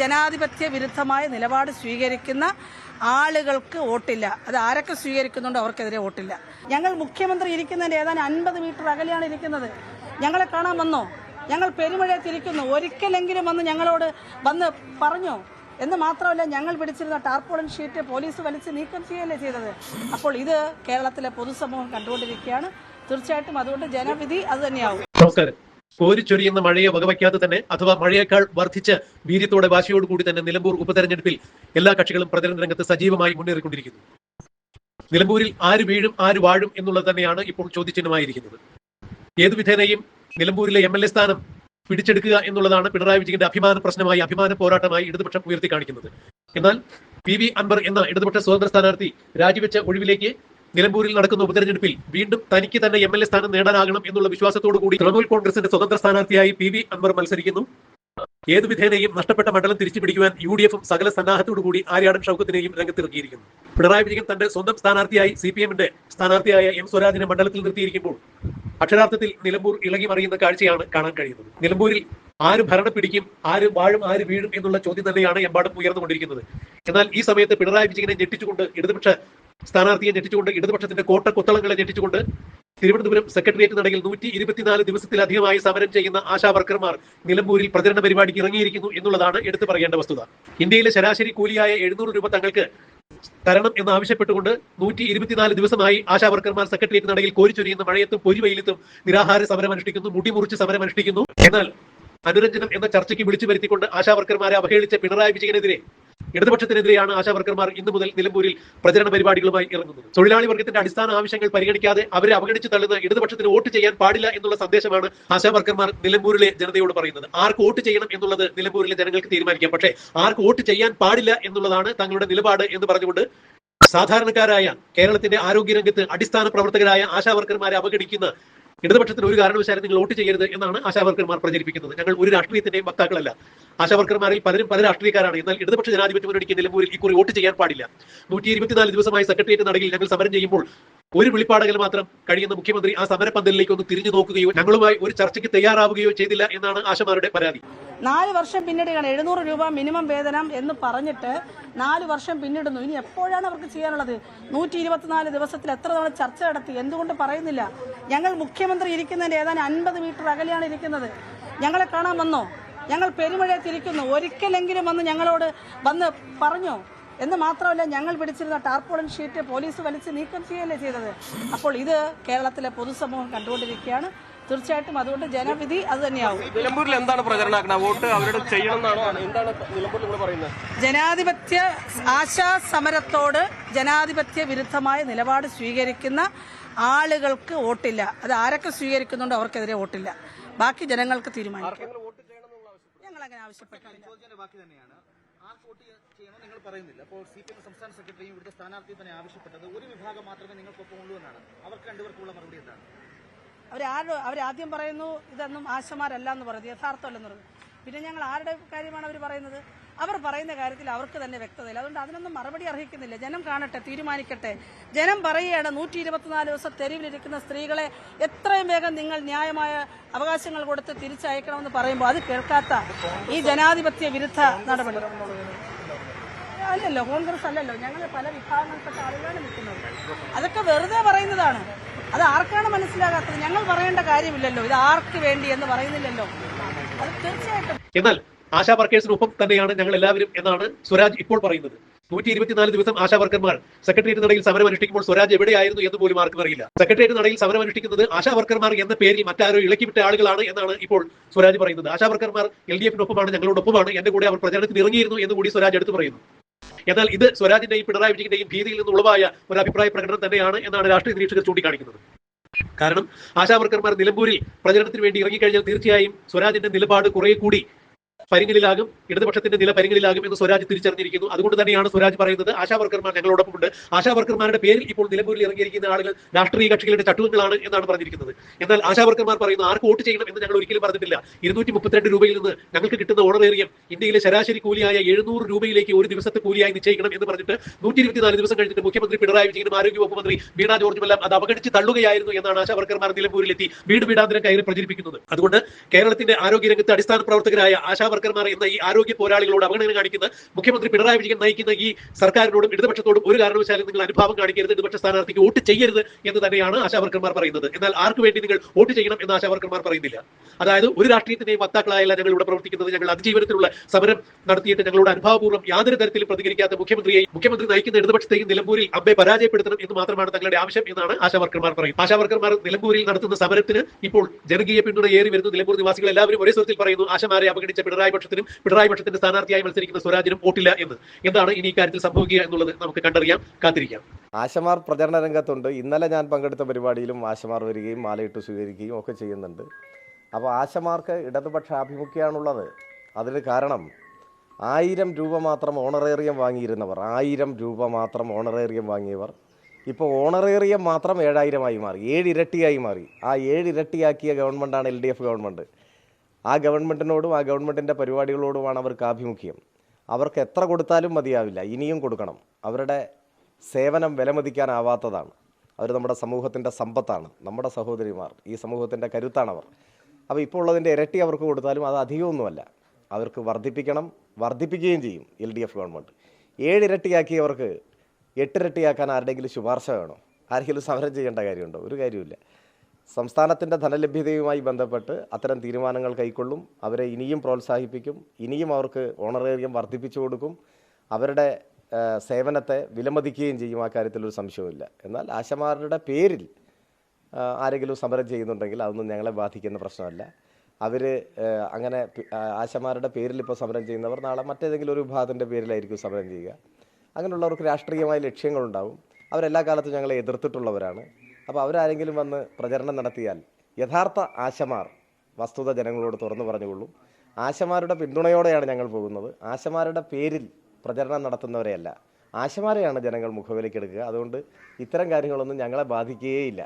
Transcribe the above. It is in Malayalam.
ജനാധിപത്യ വിരുദ്ധമായ നിലപാട് സ്വീകരിക്കുന്ന ആളുകൾക്ക് വോട്ടില്ല. അത് ആരൊക്കെ സ്വീകരിക്കുന്നുണ്ടോ അവർക്കെതിരെ വോട്ടില്ല. ഞങ്ങൾ മുഖ്യമന്ത്രി ഇരിക്കുന്നതിന്റെ ഏതാനും അൻപത് മീറ്റർ അകലെയാണ് ഇരിക്കുന്നത്. ഞങ്ങളെ കാണാൻ വന്നോ? ഞങ്ങൾ പെരുമഴയത്തിരിക്കുന്നു ഒരിക്കലെങ്കിലും വന്ന് ഞങ്ങളോട് വന്ന് പറഞ്ഞോ? എന്ന് മാത്രമല്ല ഞങ്ങൾ പിടിച്ചിരുന്ന ടാർപോളിൻ ഷീറ്റ് പോലീസ് വലിച്ച് നീക്കം ചെയ്യുകയല്ലേ ചെയ്തത്. അപ്പോൾ ഇത് കേരളത്തിലെ പൊതുസമൂഹം കണ്ടുകൊണ്ടിരിക്കുകയാണ്. തീർച്ചയായിട്ടും അതുകൊണ്ട് ജനവിധി അത് തന്നെയാവും. കോരിച്ചൊരിയുന്ന മഴയെ വകവയ്ക്കാതെ തന്നെ അഥവാ മഴയേക്കാൾ വർദ്ധിച്ച വീര്യത്തോടെ വാശിയോട് കൂടി തന്നെ നിലമ്പൂർ ഉപതെരഞ്ഞെടുപ്പിൽ എല്ലാ കക്ഷികളും പ്രചരണ രംഗത്ത് സജീവമായി മുന്നേറിക്കൊണ്ടിരിക്കുന്നു. നിലമ്പൂരിൽ ആര് വീഴും ആര് വാഴും എന്നുള്ളത് തന്നെയാണ് ഇപ്പോൾ ചോദ്യചിഹ്നമായിരിക്കുന്നത്. ഏതു വിധേനയും നിലമ്പൂരിലെ എം എൽ എ സ്ഥാനം പിടിച്ചെടുക്കുക എന്നുള്ളതാണ് പിണറായി വിജയന്റെ അഭിമാന പ്രശ്നമായി അഭിമാന പോരാട്ടമായി ഇടതുപക്ഷം ഉയർത്തി കാണിക്കുന്നത് എന്നാൽ പി വി അൻവർ എന്ന ഇടതുപക്ഷ സ്വതന്ത്ര സ്ഥാനാർത്ഥി രാജിവെച്ച ഒഴിവിലേക്ക് നിലമ്പൂരിൽ നടക്കുന്ന ഉപതെരഞ്ഞെടുപ്പിൽ വീണ്ടും തനിക്ക് തന്നെ എം എൽ എ സ്ഥാനം നേടാനാകണം എന്നുള്ള വിശ്വാസത്തോടു കൂടി തൃണമൂൽ കോൺഗ്രസിന്റെ സ്വതന്ത്ര സ്ഥാനാർത്ഥിയായി പി വി അൻവർ മത്സരിക്കുന്നു. ഏതു വിധേനയും നഷ്ടപ്പെട്ട മണ്ഡലം തിരിച്ചു പിടിക്കുവാൻ യു ഡി എഫും സകല സന്നാഹത്തോടു കൂടി ആര്യാടൻ ഷൗക്കത്തിനെയും രംഗത്തിറക്കിയിരിക്കുന്നു. പിണറായി വിജയൻ തന്റെ സ്വന്തം സ്ഥാനാർത്ഥിയായി സി പി എമ്മിന്റെ സ്ഥാനാർത്ഥിയായ എം സ്വരാജിനെ മണ്ഡലത്തിൽ നിർത്തിയിരിക്കുമ്പോൾ അക്ഷരാർത്ഥത്തിൽ നിലമ്പൂർ ഇളകി മറിയുന്ന കാഴ്ചയാണ് കാണാൻ കഴിയുന്നത്. നിലമ്പൂരിൽ ആര് ഭരണം പിടിക്കും ആര് വാഴും ആര് വീഴും എന്നുള്ള ചോദ്യം തന്നെയാണ് എമ്പാടും ഉയർന്നുകൊണ്ടിരിക്കുന്നത്. എന്നാൽ ഈ സമയത്ത് പിണറായി വിജയനെ ഞെട്ടിച്ചുകൊണ്ട് ഇടതുപക്ഷ സ്ഥാനാർത്ഥിയെ ഞെട്ടിച്ചുകൊണ്ട് ഇടതുപക്ഷത്തിന്റെ കോട്ട കൊത്തളങ്ങളെ ഞെട്ടിച്ചുകൊണ്ട് തിരുവനന്തപുരം സെക്രട്ടേറിയറ്റ് നടയിൽ നൂറ്റി ഇരുപത്തിനാല് ദിവസത്തിലധികമായി സമരം ചെയ്യുന്ന ആശാവർക്കർമാർ നിലമ്പൂരിൽ പ്രചരണ പരിപാടിക്ക് ഇറങ്ങിയിരിക്കുന്നു എന്നുള്ളതാണ് എടുത്തു പറയേണ്ട വസ്തുത. ഇന്ത്യയിലെ ശരാശരി കൂലിയായ എഴുന്നൂറ് രൂപ തങ്ങൾക്ക് തരണം എന്നാവശ്യപ്പെട്ടുകൊണ്ട് നൂറ്റി ഇരുപത്തിനാല് ദിവസമായി ആശാവർക്കർമാർ സെക്രട്ടേറിയറ്റ് നടയിൽ കോരിച്ചൊരിയുന്ന മഴയത്തും പൊരിവെയിലത്തും നിരാഹാര സമരം അനുഷ്ഠിക്കുന്നു മുടിമുറിച്ച് സമരം അനുഷ്ഠിക്കുന്നു. എന്നാൽ അനുരഞ്ജനം എന്ന ചർച്ചയ്ക്ക് വിളിച്ചു വരുത്തിക്കൊണ്ട് ആശാവർക്കർമാരെ അവഹേളിച്ച പിണറായി വിജയനെതിരെ ഇടതുപക്ഷത്തിനെതിരെയാണ് ആശാവർക്കർമാർ ഇന്നു മുതൽ നിലമ്പൂരിൽ പ്രചരണ പരിപാടികളുമായി ഇറങ്ങുന്നത്. തൊഴിലാളി വർഗത്തിന്റെ അടിസ്ഥാന ആവശ്യങ്ങൾ പരിഗണിക്കാതെ അവരെ അവഗണിച്ച് തള്ളുന്ന ഇടതുപക്ഷത്തിന് വോട്ട് ചെയ്യാൻ പാടില്ല എന്നുള്ള സന്ദേശമാണ് ആശാവർക്കർമാർ നിലമ്പൂരിലെ ജനതയോട് പറയുന്നത്. ആർക്ക് വോട്ട് ചെയ്യണം എന്നുള്ളത് നിലമ്പൂരിലെ ജനങ്ങൾക്ക് തീരുമാനിക്കാം. പക്ഷേ ആർക്ക് വോട്ട് ചെയ്യാൻ പാടില്ല എന്നുള്ളതാണ് തങ്ങളുടെ നിലപാട് എന്ന് പറഞ്ഞുകൊണ്ട് സാധാരണക്കാരായ കേരളത്തിന്റെ ആരോഗ്യരംഗത്ത് അടിസ്ഥാന പ്രവർത്തകരായ ആശാവർക്കർമാരെ അവഗണിക്കുന്ന ഇടതുപക്ഷത്തിന് ഒരു കാരണവശാലും നിങ്ങൾ വോട്ട് ചെയ്യരുത് എന്നാണ് ആശാവർക്കർമാർ പ്രചരിപ്പിക്കുന്നത്. ഞങ്ങൾ ഒരു രാഷ്ട്രീയത്തിന്റെയും വക്താക്കളല്ല. ആശാവർക്കർമാരിൽ പലരും പല രാഷ്ട്രീയക്കാരാണ്. എന്നാൽ ഇടതുപക്ഷ ജനാധിപത്യം മുന്നണിക്ക് നിലമ്പൂരിൽ ഇക്കുറി വോട്ട് ചെയ്യാൻ പാടില്ല. നൂറ്റി ഇരുപത്തിനാല് ദിവസമായി സെക്രട്ടേറിയറ്റ് നടയിൽ ഞങ്ങൾ സമരം ചെയ്യുമ്പോൾ ഒരു വിളിപ്പാടകൽ മാത്രം കഴിയുന്ന മുഖ്യമന്ത്രി ആ സമരപന്തലിലേക്ക് ഒന്ന് തിരിഞ്ഞു നോക്കുകയോ ഞങ്ങളുമായി ഒരു ചർച്ചയ്ക്ക് തയ്യാറാവുകയോ ചെയ്തില്ല എന്നാണ് ആശമാരുടെ പരാതി. നാല് വർഷം പിന്നിടുകയാണ്. എഴുന്നൂറ് രൂപ മിനിമം വേതനം എന്ന് പറഞ്ഞിട്ട് നാല് വർഷം പിന്നിടുന്നു. ഇനി എപ്പോഴാണ് അവർക്ക് ചെയ്യാനുള്ളത്? നൂറ്റി ഇരുപത്തിനാല് ദിവസത്തിൽ എത്ര തവണ ചർച്ച നടത്തി? എന്തുകൊണ്ട് പറയുന്നില്ല? ഞങ്ങൾ മുഖ്യമന്ത്രി ഇരിക്കുന്നതിന്റെ ഏതാനും അൻപത് മീറ്റർ അകലെയാണ് ഇരിക്കുന്നത്. ഞങ്ങളെ കാണാൻ വന്നോ? ഞങ്ങൾ പെരുമഴയത്തിരിക്കുന്നു ഒരിക്കലെങ്കിലും വന്ന് ഞങ്ങളോട് വന്ന് പറഞ്ഞോ? എന്ന് മാത്രമല്ല ഞങ്ങൾ പിടിച്ചിരുന്ന ടാർപോളിൻ ഷീറ്റ് പോലീസ് വലിച്ച് നീക്കം ചെയ്യുകയല്ലേ ചെയ്തത്? അപ്പോൾ ഇത് കേരളത്തിലെ പൊതുസമൂഹം കണ്ടുകൊണ്ടിരിക്കുകയാണ്. തീർച്ചയായിട്ടും അതുകൊണ്ട് ജനവിധി അത് തന്നെയാവും. നിലമ്പൂരിൽ എന്താണ് വോട്ട് അവരുടെ എന്താണ് നിലമ്പൂരിൽ പറയുന്നത്? ജനാധിപത്യ ആശാ സമരത്തോട് ജനാധിപത്യ വിരുദ്ധമായ നിലപാട് സ്വീകരിക്കുന്ന ആളുകൾക്ക് വോട്ടില്ല. അത് ആരൊക്കെ സ്വീകരിക്കുന്നുണ്ടോ അവർക്കെതിരെ വോട്ടില്ല. ബാക്കി ജനങ്ങൾക്ക് തീരുമാനിക്കാം. ഞങ്ങൾ അങ്ങനെ ആവശ്യപ്പെട്ടില്ല ചോദ്യത്തിന്റെ ബാക്കി തന്നെയാണ്. ആർക്ക് വോട്ട് നിങ്ങൾ പറയുന്നില്ല. അപ്പോൾ സി പി എം സംസ്ഥാന സെക്രട്ടറിയും ഇവിടുത്തെ സ്ഥാനാർത്ഥി തന്നെ ആവശ്യപ്പെട്ടത് ഒരു വിഭാഗം മാത്രമേ നിങ്ങൾക്കൊപ്പം ഉള്ളൂ എന്നാണ്. അവർക്ക് രണ്ടുപേർക്കുള്ള മറുപടി എന്താണ്? അവരാരും അവരാദ്യം പറയുന്നു ഇതൊന്നും ആശമാരല്ല എന്ന് പറയുന്നത് യഥാർത്ഥമല്ലെന്ന് പറയുന്നത്. പിന്നെ ഞങ്ങൾ ആരുടെ കാര്യമാണ് അവർ പറയുന്നത്? അവർ പറയുന്ന കാര്യത്തിൽ അവർക്ക് തന്നെ വ്യക്തതയില്ല. അതുകൊണ്ട് അതിനൊന്നും മറുപടി അർഹിക്കുന്നില്ല. ജനം കാണട്ടെ തീരുമാനിക്കട്ടെ. ജനം പറയുകയാണ് നൂറ്റി ഇരുപത്തിനാല് ദിവസം തെരുവിലിരിക്കുന്ന സ്ത്രീകളെ എത്രയും വേഗം നിങ്ങൾ ന്യായമായ അവകാശങ്ങൾ കൊടുത്ത് തിരിച്ചയക്കണമെന്ന് പറയുമ്പോൾ അത് കേൾക്കാത്ത ഈ ജനാധിപത്യ വിരുദ്ധ നടപടി. അല്ലല്ലോ കോൺഗ്രസ് അല്ലല്ലോ. ഞങ്ങൾ പല വിഭാഗങ്ങൾക്കൊക്കെ ആളുകളാണ് നിൽക്കുന്നത്. അതൊക്കെ വെറുതെ പറയുന്നതാണ്. അത് ആർക്കാണ് മനസ്സിലാകാത്തത്? ഞങ്ങൾ പറയേണ്ട കാര്യമില്ലല്ലോ. ഇത് ആർക്ക് വേണ്ടി എന്ന് പറയുന്നില്ലല്ലോ. അത് തീർച്ചയായിട്ടും. എന്നാൽ ആശാ വർക്കേഴ്സിനൊപ്പം തന്നെയാണ് ഞങ്ങൾ എല്ലാവരും എന്നാണ് സ്വരാജ് ഇപ്പോൾ പറയുന്നത്. നൂറ്റി ഇരുപത്തിനാല് ദിവസം ആശാ വർക്കർമാർ സെക്രട്ടേറിയറ്റ് നടയിൽ സമരം അനുഷ്ഠിക്കുമ്പോൾ സ്വരാജ് എവിടെയായിരുന്നു എന്ന് പോലും ആർക്കും അറിയില്ല. സെക്രട്ടേറിയറ്റ് നടയിൽ സമരം അനുഷ്ഠിക്കുന്നത് ആശാ വർക്കർമാർ എന്ന പേരിൽ മറ്റാരോ ഇളക്കിവിട്ട ആളുകളാണ് എന്നാണ് ഇപ്പോൾ സ്വരാജ് പറയുന്നത്. ആശാ വർക്കർമാർ എൽ ഡി എഫിനൊപ്പമാണ് ഞങ്ങളോടൊപ്പമാണ്. എന്റെ കൂടെ അവർ പ്രചരണത്തിന് ഇറങ്ങിയിരുന്നു എന്ന് കൂടി സ്വരാജ് എടുത്തു പറയുന്നു. എന്നാൽ ഇത് സ്വരാജിന്റെയും പിണറായി വിജയന്റെയും ഭീതിയിൽ നിന്ന് ഉളവായ ഒരു അഭിപ്രായ പ്രകടനം തന്നെയാണ് എന്നാണ് രാഷ്ട്രീയ നിരീക്ഷകർ ചൂണ്ടിക്കാണിക്കുന്നത്. കാരണം ആശാ വർക്കർമാർ നിലമ്പൂരിൽ പ്രചരണത്തിന് വേണ്ടി ഇറങ്ങിക്കഴിഞ്ഞാൽ തീർച്ചയായും സ്വരാജിന്റെ നിലപാട് കുറെ കൂടി പരിങ്ങലിലാകും ഇടതുപക്ഷത്തിന്റെ നില പരിങ്ങലിലാകും എന്ന് സ്വരാജ് തിരിച്ചറിഞ്ഞിരിക്കുന്നു. അതുകൊണ്ട് തന്നെയാണ് സ്വരാജ് പറയുന്നത് ആശാ വർക്കർമാർ ഞങ്ങളോടൊപ്പമുണ്ട്. ആശാ വർക്കർമാരുടെ പേരിൽ ഇപ്പോൾ നിലമ്പൂരിൽ ഇറങ്ങിയിരിക്കുന്ന ആളുകൾ രാഷ്ട്രീയ കക്ഷികളുടെ ചട്ടുകങ്ങളാണ് എന്നാണ് പറഞ്ഞിരിക്കുന്നത്. എന്നാൽ ആശാ വർക്കർമാർ പറയുന്നു ആർക്ക് വോട്ട് ചെയ്യണം എന്ന് ഞങ്ങൾ ഒരിക്കലും പറഞ്ഞിട്ടില്ല. ഇരുന്നൂറ്റി മുപ്പത്തിരണ്ട് രൂപയിൽ നിന്ന് ഞങ്ങൾക്ക് കിട്ടുന്ന ഓണറേറിയം ഇന്ത്യയിലെ ശരാശരി കൂലിയായ എഴുന്നൂറ് രൂപയിലേക്ക് ഒരു ദിവസത്തെ കൂലിയായി നിശ്ചയിക്കണം എന്ന് പറഞ്ഞിട്ട് നൂറ്റി ഇരുപത്തിനാല് ദിവസം കഴിഞ്ഞിട്ട് മുഖ്യമന്ത്രി പിണറായി വിജയനും ആരോഗ്യവകുപ്പ് മന്ത്രി വീണാ ജോർജും എല്ലാം അത് അവഗണിച്ച് തള്ളുകയായിരുന്നു എന്നാണ് ആശാ വർക്കർമാർ നിലമ്പൂരിലെത്തി വീട് വീടാന്തരം കയറി പ്രചരിപ്പിക്കുന്നത്. അതുകൊണ്ട് കേരളത്തിന്റെ ആരോഗ്യ ആരോഗ്യരംഗത്ത് അടിസ്ഥാന പ്രവർത്തകരായ ആശാ വർക്കർമാർ എന്ന ഈ ആരോഗ്യ പോരാളികളോട് അവഗണന കാണിക്കുന്ന മുഖ്യമന്ത്രി പിണറായി വിജയൻ നയിക്കുന്ന ഈ സർക്കാരിനോടും ഇടതുപക്ഷത്തോടും ഒരു കാരണവശാലും നിങ്ങൾ അനുഭാവം കാണിക്കരുത് ഇടതുപക്ഷ സ്ഥാനാർത്ഥിക്ക് വോട്ട് ചെയ്യരുത് എന്ന് തന്നെയാണ് ആശാവർക്കർമാർ പറയുന്നത്. എന്നാൽ ആർക്ക് വേണ്ടി നിങ്ങൾ വോട്ട് ചെയ്യണം എന്ന് ആശാവർക്കർമാർ പറയുന്നില്ല. അതായത് ഒരു രാഷ്ട്രീയത്തിന്റെയും വക്താക്കളായല്ല ഞങ്ങൾ ഇവിടെ പ്രവർത്തിക്കുന്നത് ഞങ്ങൾ അതിജീവനത്തിലുള്ള സമരം നടത്തിയിട്ട് ഞങ്ങളോട് അനുഭാവപൂർവം യാതൊരു തരത്തിലും പ്രതികരിക്കാത്ത മുഖ്യമന്ത്രിയെ മുഖ്യമന്ത്രി നയിക്കുന്ന ഇടതുപക്ഷത്തെയും നിലമ്പൂരിൽ അബ്ബെ പരാജയപ്പെടുത്തണം എന്ന് മാത്രമാണ് തങ്ങളുടെ ആവശ്യം എന്നാണ് ആശാവർക്കർമാർ പറയുന്നത്. ആശാവർക്കർമാർ നിലമ്പൂരിൽ നടത്തുന്ന സമരത്തിന് ഇപ്പോൾ ജനകീയ പിന്തുണ ഏറി വരുന്നു. നിലമ്പൂർ നിവാസികൾ എല്ലാവരും ഒരേ സ്വരത്തിൽ പറയുന്നു ആശമാരെ അവഗണിച്ച പിണറായി പക്ഷത്തിനും പിണറായി പക്ഷത്തിന്റെ സ്ഥാനാർത്ഥിയായി മത്സരിക്കുന്ന സ്വരാജിനും വോട്ടില്ല എന്ന്. എന്താണ് ഇനി ഇക്കാര്യത്തിൽ സംഭവിക്കുക എന്നുള്ളത് നമുക്ക് കണ്ടറിയാം കാത്തിരിക്കാം. ആശമാർ പ്രചരണ രംഗത്തുണ്ട്. ഇന്നലെ ഞാൻ പങ്കെടുത്ത പരിപാടിയിലും ആശമാർ വരികയും മാലയിട്ട് സ്വീകരിക്കുകയും ഒക്കെ ചെയ്യുന്നുണ്ട്. അപ്പോൾ ആശമാർക്ക് ഇടതുപക്ഷ ആഭിമുഖ്യമാണുള്ളത് അതിന് കാരണം ആയിരം രൂപ മാത്രം ഓണറേറിയം വാങ്ങിയിരുന്നവർ ആയിരം രൂപ മാത്രം ഓണറേറിയം വാങ്ങിയവർ. ഇപ്പോൾ ഓണറേറിയം മാത്രം ഏഴായിരമായി മാറി ഏഴിരട്ടിയായി മാറി. ആ ഏഴിരട്ടിയാക്കിയ ഗവൺമെന്റാണ് എൽ ഡി എഫ് ഗവൺമെന്റ് ആ ഗവൺമെന്റിനോടും ആ ഗവൺമെന്റിന്റെ പരിപാടികളോടുമാണ് അവർക്ക് ആഭിമുഖ്യം. അവർക്ക് എത്ര കൊടുത്താലും മതിയാവില്ല. ഇനിയും കൊടുക്കണം. അവരുടെ സേവനം വിലമതിക്കാനാവാത്തതാണ്. അവർ നമ്മുടെ സമൂഹത്തിന്റെ സമ്പത്താണ്. നമ്മുടെ സഹോദരിമാർ ഈ സമൂഹത്തിന്റെ കരുത്താണവർ. അപ്പോൾ ഇപ്പോൾ ഉള്ളതിന്റെ ഇരട്ടി അവർക്ക് കൊടുത്താലും അത് അധികമൊന്നുമല്ല. അവർക്ക് വർദ്ധിപ്പിക്കണം വർദ്ധിപ്പിക്കുകയും ചെയ്യും എൽ ഡി എഫ് ഗവൺമെന്റ് ഏഴിരട്ടിയാക്കിയവർക്ക് എട്ടിരട്ടിയാക്കാൻ ആരുടെയെങ്കിലും ശുപാർശ വേണോ? ആരെങ്കിലും സമരം ചെയ്യേണ്ട കാര്യമുണ്ടോ? ഒരു കാര്യമില്ല സംസ്ഥാനത്തിന്റെ ധനലഭ്യതയുമായി ബന്ധപ്പെട്ട് അത്തരം തീരുമാനങ്ങൾ കൈക്കൊള്ളും. അവരെ ഇനിയും പ്രോത്സാഹിപ്പിക്കും. ഇനിയും അവർക്ക് ഓണറേറിയം വർദ്ധിപ്പിച്ചു കൊടുക്കും. അവരുടെ സേവനത്തെ വിലമതിക്കുകയും ചെയ്യും. ആ കാര്യത്തിൽ ഒരു സംശയവുമില്ല. എന്നാൽ ആശമാരുടെ പേരിൽ ആരെങ്കിലും സമരം ചെയ്യുന്നുണ്ടെങ്കിൽ അതൊന്നും ഞങ്ങളെ ബാധിക്കുന്ന പ്രശ്നമല്ല. അവർ അങ്ങനെ ആശമാരുടെ പേരിൽ ഇപ്പോൾ സമരം ചെയ്യുന്നവർ നാളെ മറ്റേതെങ്കിലും ഒരു വിഭാഗത്തിന്റെ പേരിലായിരിക്കും സമരം ചെയ്യുക. അങ്ങനെയുള്ളവർക്ക് രാഷ്ട്രീയമായ ലക്ഷ്യങ്ങളുണ്ടാവും. അവരെല്ലാ കാലത്തും ഞങ്ങളെ എതിർത്തിട്ടുള്ളവരാണ്. അപ്പോൾ അവരാരെങ്കിലും വന്ന് പ്രചരണം നടത്തിയാൽ യഥാർത്ഥ ആശമാർ വസ്തുത ജനങ്ങളോട് തുറന്നു പറഞ്ഞുകൊള്ളും. ആശമാരുടെ പിന്തുണയോടെയാണ് ഞങ്ങൾ പോകുന്നത്. ആശമാരുടെ പേരിൽ പ്രചരണം നടത്തുന്നവരെയല്ല ആശമാരെയാണ് ജനങ്ങൾ മുഖവിലക്കെടുക്കുക അതുകൊണ്ട് ഇത്തരം കാര്യങ്ങളൊന്നും ഞങ്ങളെ ബാധിക്കുകയേയില്ല